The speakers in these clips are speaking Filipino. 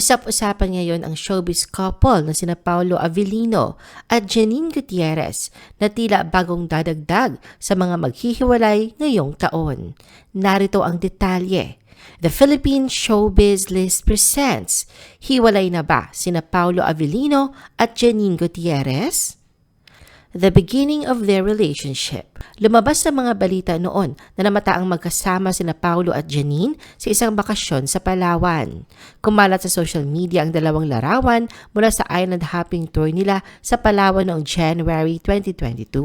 Usap-usapan ngayon ang showbiz couple na sina Paulo Avellino at Janine Gutierrez na tila bagong dadagdag sa mga maghihiwalay ngayong taon. Narito ang detalye. The Philippine Showbiz List presents Hiwalay na ba sina Paulo Avellino at Janine Gutierrez? The beginning of their relationship. Lumabas sa mga balita noon na namataang magkasama sina Paulo at Janine sa isang bakasyon sa Palawan. Kumalat sa social media ang dalawang larawan mula sa island hopping tour nila sa Palawan noong January 2022.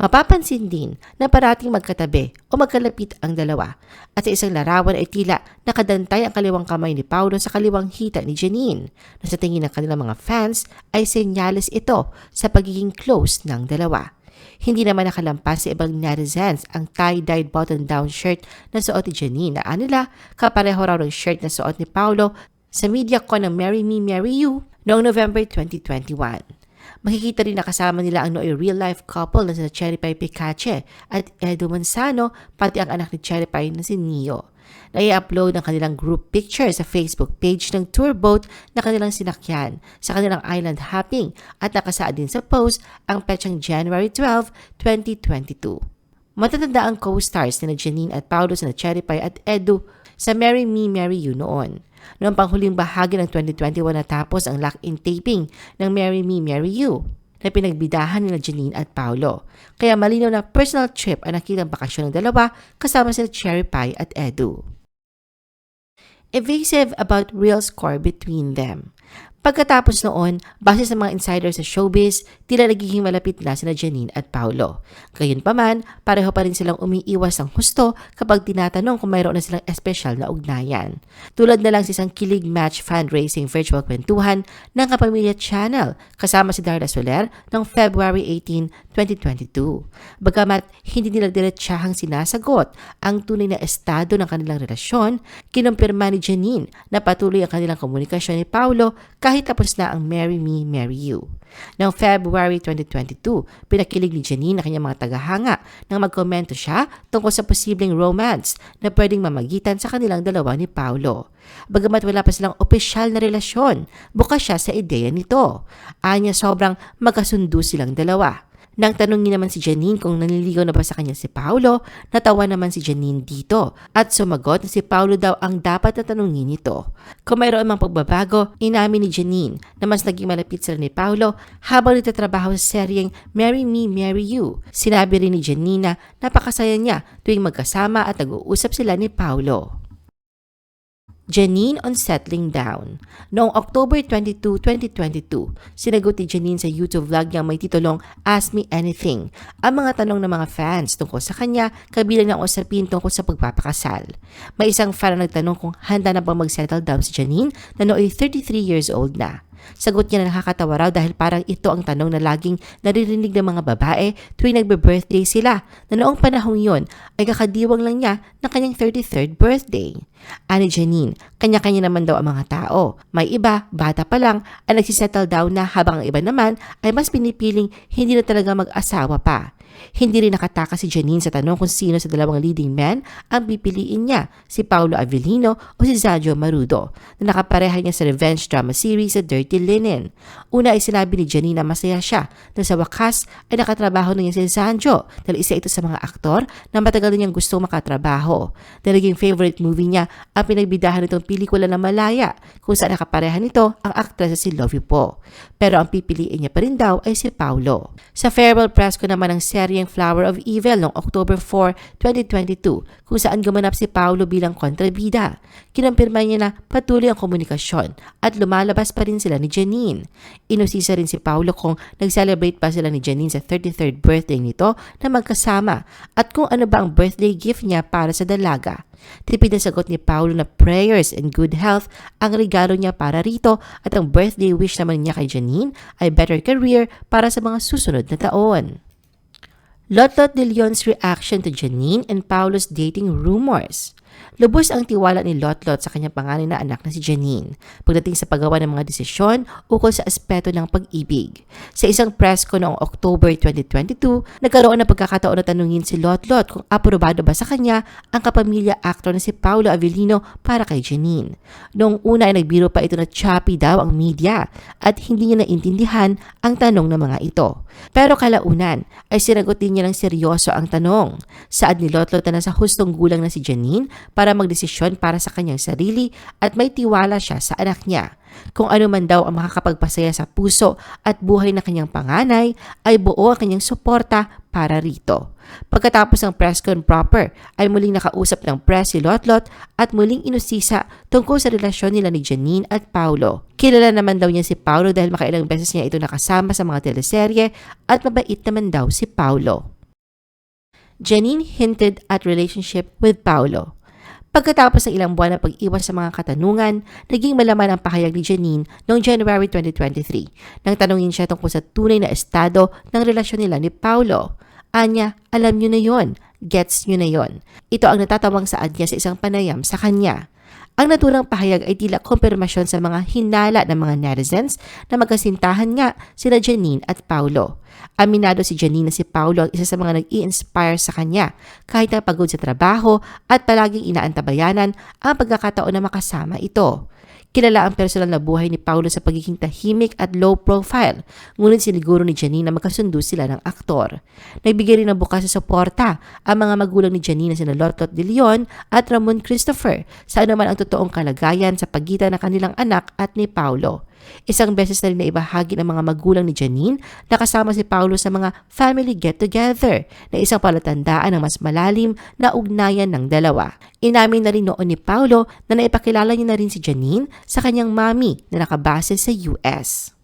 Mapapansin din na parating magkatabi o magkalapit ang dalawa at sa isang larawan ay tila nakadantay ang kaliwang kamay ni Paulo sa kaliwang hita ni Janine na sa tingin ng kanilang mga fans ay senyales ito sa pagiging close ng dalawa. Hindi naman nakalampas sa ibang netizens ang tie-dyed button-down shirt na suot ni Janine na anila kapareho raw ng shirt na suot ni Paulo sa media con ng Marry Me, Marry You noong November 2021. Makikita rin na kasama nila ang nooy real-life couple na sina Cherry Pie Picache at Edo Manzano pati ang anak ni Cherry Pie na si Neo. Nai-upload ang kanilang group picture sa Facebook page ng tour boat na kanilang sinakyan sa kanilang island hopping at nakasaad din sa post ang petsang January 12, 2022. Matatanda ang co-stars ni Janine at Paulo sa Cherry Pie at Edu sa Marry Me, Marry You noon. Noong panghuling bahagi ng 2021 natapos ang lock-in taping ng Marry Me, Marry You na pinagbidahan nila Janine at Paulo. Kaya malinaw na personal trip ang nakitang bakasyon ng dalawa kasama sila Cherry Pie at Edu. Evasive about real score between them. Pagkatapos noon, base sa mga insiders sa showbiz, tila nagiging malapit na sina Janine at Paulo. Gayunpaman, pareho pa rin silang umiiwas ng husto kapag tinatanong kung mayroon na silang espesyal na ugnayan. Tulad na lang sa isang kilig match fundraising virtual kwentuhan ng Kapamilya Channel kasama si Darla Soler noong February 18, 2022. Bagamat hindi nila diretsahang sinasagot ang tunay na estado ng kanilang relasyon, kinumpirma ni Janine na patuloy ang kanilang komunikasyon ni Paulo kahit tapos na ang Marry Me, Marry You. Noong February 2022, pinakilig ni Janine na kanyang mga tagahanga nang magkomento siya tungkol sa posibleng romance na pwedeng mamagitan sa kanilang dalawa ni Paulo. Bagamat wala pa silang opisyal na relasyon, bukas siya sa ideya nito. Anya sobrang magkasundo silang dalawa. Nang tanongin naman si Janine kung naniligaw na ba sa kanya si Paulo, natawa naman si Janine dito at sumagot na si Paulo daw ang dapat na tanongin nito. Kung mayroon mang pagbabago, inamin ni Janine na mas naging malapit sila ni Paulo habang nagtatrabaho sa seryeng Marry Me, Marry You. Sinabi rin ni Janine na napakasaya niya tuwing magkasama at nag-uusap sila ni Paulo. Janine on settling down. Noong October 22, 2022, sinagot ni Janine sa YouTube vlog niyang may titulong Ask Me Anything ang mga tanong ng mga fans tungkol sa kanya kabilang ng usapin tungkol sa pagpapakasal. May isang fan na nagtanong kung handa na bang mag-settle down si Janine na nooy 33 years old na. Sagot niya na nakakatawa raw dahil parang ito ang tanong na laging naririnig ng mga babae tuwing nagbe-birthday sila na noong panahong yon ay kakadiwang lang niya ng kanyang 33rd birthday. Ani Janine, kanya-kanya naman daw ang mga tao. May iba, bata pa lang, ay nagsisettle down na habang ang iba naman ay mas pinipiling hindi na talaga mag-asawa pa. Hindi rin nakataka si Janine sa tanong kung sino sa dalawang leading men ang pipiliin niya, si Paolo Avellino o si Zajo Marudo, na nakapareha niya sa revenge drama series sa Dirty Linen. Una ay sinabi ni Janine na masaya siya na sa wakas ay nakatrabaho na niya si Zanjo dahil isa ito sa mga aktor na matagal na niyang gusto makatrabaho. Dahil naging favorite movie niya ang pinagbidahan nitong pelikula na Malaya kung saan nakapareha nito ang aktres si You Po. Pero ang pipiliin niya pa rin daw ay si Paulo. Sa farewell press ko naman ng serye seryeng Flower of Evil noong October 4, 2022 kung saan gumanap si Paulo bilang kontrabida. Kinampirma niya na patuloy ang komunikasyon at lumalabas pa rin sila ni Janine. Inusisa rin si Paulo kung nag-celebrate pa sila ni Janine sa 33rd birthday nito na magkasama at kung ano ba ang birthday gift niya para sa dalaga. Tipid na sagot ni Paulo na prayers and good health ang regalo niya para rito at ang birthday wish naman niya kay Janine ay better career para sa mga susunod na taon. Lotlot de Leon's reaction to Janine and Paulo's dating rumors. Lubos ang tiwala ni Lotlot sa kanyang panganay na anak na si Janine pagdating sa paggawa ng mga desisyon ukol sa aspeto ng pag-ibig. Sa isang press ko noong October 2022, nagkaroon ng pagkakataon na tanungin si Lotlot kung aprobado ba sa kanya ang kapamilya actor na si Paolo Avellino para kay Janine. Noong una ay nagbiro pa ito na choppy daw ang media at hindi niya naintindihan ang tanong ng mga ito. Pero kalaunan ay sinagot din niya ng seryoso ang tanong. Saad ni Lotlot na nasa hustong gulang na si Janine para magdesisyon para sa kanyang sarili at may tiwala siya sa anak niya. Kung ano man daw ang makakapagpasaya sa puso at buhay ng kanyang panganay, ay buo ang kanyang suporta para rito. Pagkatapos ng press con proper, ay muling nakausap ng press si Lotlot at muling inusisa tungkol sa relasyon nila ni Janine at Paulo. Kilala naman daw niya si Paulo dahil makailang beses niya ito nakasama sa mga teleserye at mabait naman daw si Paulo. Janine hinted at relationship with Paulo. Pagkatapos ng ilang buwan na pag-iwas sa mga katanungan, naging malaman ang pahayag ni Janine noong January 2023 nang tanungin siya tungkol sa tunay na estado ng relasyon nila ni Paulo. Anya, alam niyo na yon, gets niyo na yon. Ito ang natatawang saad niya sa isang panayam sa kanya. Ang naturang pahayag ay tila konfirmasyon sa mga hinala ng mga netizens na magkasintahan nga sina Janine at Paulo. Aminado si Janine na si Paulo ang isa sa mga nag-i-inspire sa kanya kahit na pagod sa trabaho at palaging inaantabayanan ang pagkakataon na makasama ito. Kilala ang personal na buhay ni Paulo sa pagiging tahimik at low profile, ngunit siniguro ni Janine na magkasundo sila ng aktor. Nagbigay rin ng bukas sa suporta ang mga magulang ni Janine na sina Lotlot de Leon at Ramon Christopher sa anuman ang totoong kalagayan sa pagitan ng kanilang anak at ni Paulo. Isang beses na rin na ibahagi ng mga magulang ni Janine na kasama si Paulo sa mga family get-together na isang palatandaan ng mas malalim na ugnayan ng dalawa. Inamin na rin noon ni Paulo na naipakilala niya na rin si Janine sa kanyang mami na nakabase sa US.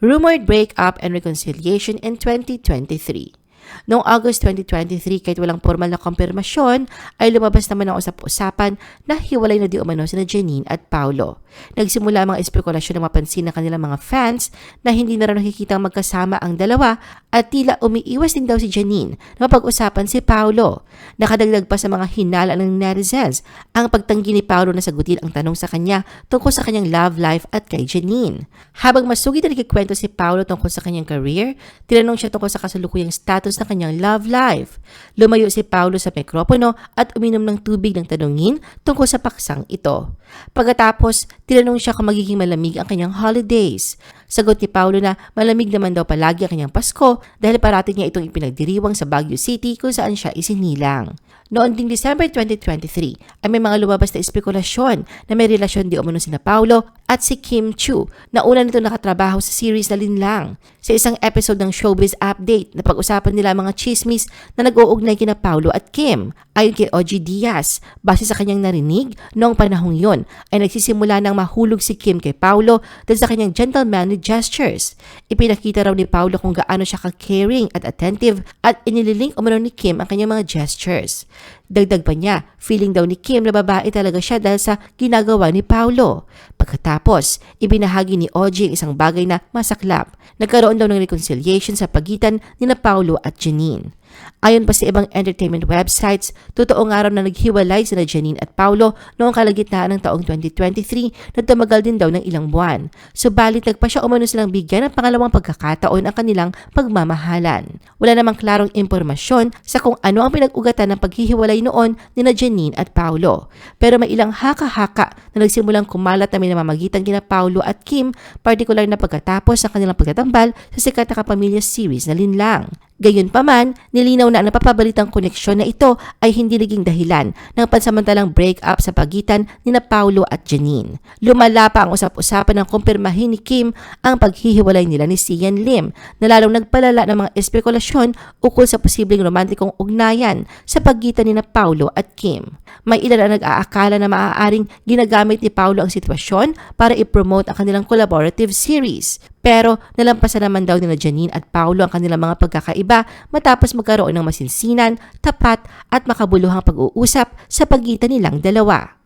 Rumored breakup and reconciliation in 2023 Noong August 2023, kahit walang formal na kompirmasyon, ay lumabas naman ang usap-usapan na hiwalay na di umano sina Janine at Paulo. Nagsimula ang mga espekulasyon na mapansin ng kanilang mga fans na hindi na raw nakikita magkasama ang dalawa at tila umiiwas din daw si Janine na mapag-usapan si Paulo. Nakadagdag pa sa mga hinala ng netizens ang pagtanggi ni Paulo na sagutin ang tanong sa kanya tungkol sa kanyang love life at kay Janine. Habang masugid na nagkikwento si Paulo tungkol sa kanyang career, tinanong siya tungkol sa kasalukuyang status ng kanyang love life. Lumayo si Paulo sa mikropono at uminom ng tubig ng tanungin tungkol sa paksang ito. Pagkatapos, tinanong siya kung magiging malamig ang kanyang holidays. Sagot ni Paulo na malamig naman daw palagi ang kanyang Pasko dahil parati niya itong ipinagdiriwang sa Baguio City kung saan siya isinilang. Noon ding December 2023 ay may mga lumabas na espekulasyon na may relasyon di umano sina Paulo at si Kim Chu na una nito nakatrabaho sa series na Linlang. Sa isang episode ng Showbiz Update na pag-usapan nila mga chismis na nag-uugnay kina Paulo at Kim. Ayon kay OG Diaz, base sa kanyang narinig, noong panahong yon ay nagsisimula nang mahulog si Kim kay Paulo dahil sa kanyang gentlemanly gestures. Ipinakita raw ni Paulo kung gaano siya ka-caring at attentive at inililing umano ni Kim ang kanyang mga gestures. Dagdag pa niya, feeling daw ni Kim na babae talaga siya dahil sa ginagawa ni Paulo. Pagkatapos, ibinahagi ni OG ang isang bagay na masaklap. Nagkaroon daw ng reconciliation sa pagitan ni na Paulo at Janine. Ayon pa sa ibang entertainment websites, totoo nga raw na naghiwalay sina Janine at Paulo noong kalagitnaan ng taong 2023 na tumagal din daw ng ilang buwan. Subalit nagpa siya umano silang bigyan ng pangalawang pagkakataon ang kanilang pagmamahalan. Wala namang klarong impormasyon sa kung ano ang pinag-ugatan ng paghihiwalay noon ni na Janine at Paulo. Pero may ilang haka-haka na nagsimulang kumalat na minamamagitan kina Paulo at Kim, partikular na pagkatapos ng kanilang pagtatambal sa sikat na kapamilya series na Linlang. Gayunpaman, nilinaw na ang napapabalitang koneksyon na ito ay hindi naging dahilan ng pansamantalang break-up sa pagitan ni na Paulo at Janine. Lumala pa ang usap-usapan ng kumpirmahin ni Kim ang paghihiwalay nila ni Sian Lim na lalong nagpalala ng mga espekulasyon ukol sa posibleng romantikong ugnayan sa pagitan ni na Paulo at Kim. May ilan ang nag-aakala na maaaring ginagamit ni Paulo ang sitwasyon para i-promote ang kanilang collaborative series. Pero nalampasan naman daw nila Janine at Paulo ang kanilang mga pagkakaiba matapos magkaroon ng masinsinan, tapat at makabuluhang pag-uusap sa pagitan nilang dalawa.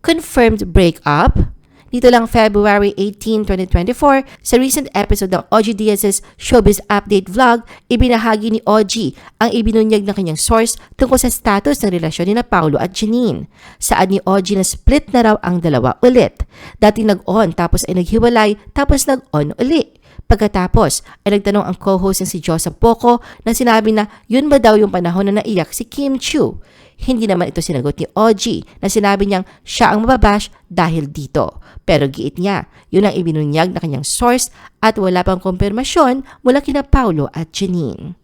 Confirmed breakup dito lang February 18, 2024, sa recent episode ng OG Diaz's Showbiz Update Vlog, ibinahagi ni OG ang ibinunyag ng kanyang source tungkol sa status ng relasyon ni na Paulo at Janine. Saan ni OG na split na raw ang dalawa ulit. Dati nag-on tapos ay naghiwalay tapos nag-on uli. Pagkatapos ay nagtanong ang co-host ng si Joseph Poco na sinabi na yun ba daw yung panahon na naiyak si Kim Chu. Hindi naman ito sinagot ni OG na sinabi niyang siya ang mababash dahil dito. Pero giit niya, yun ang ibinunyag na kanyang source at wala pang kumpirmasyon mula kina Paulo at Janine.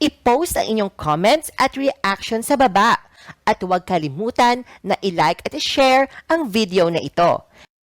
I-post ang inyong comments at reaction sa baba. At huwag kalimutan na i-like at i-share ang video na ito.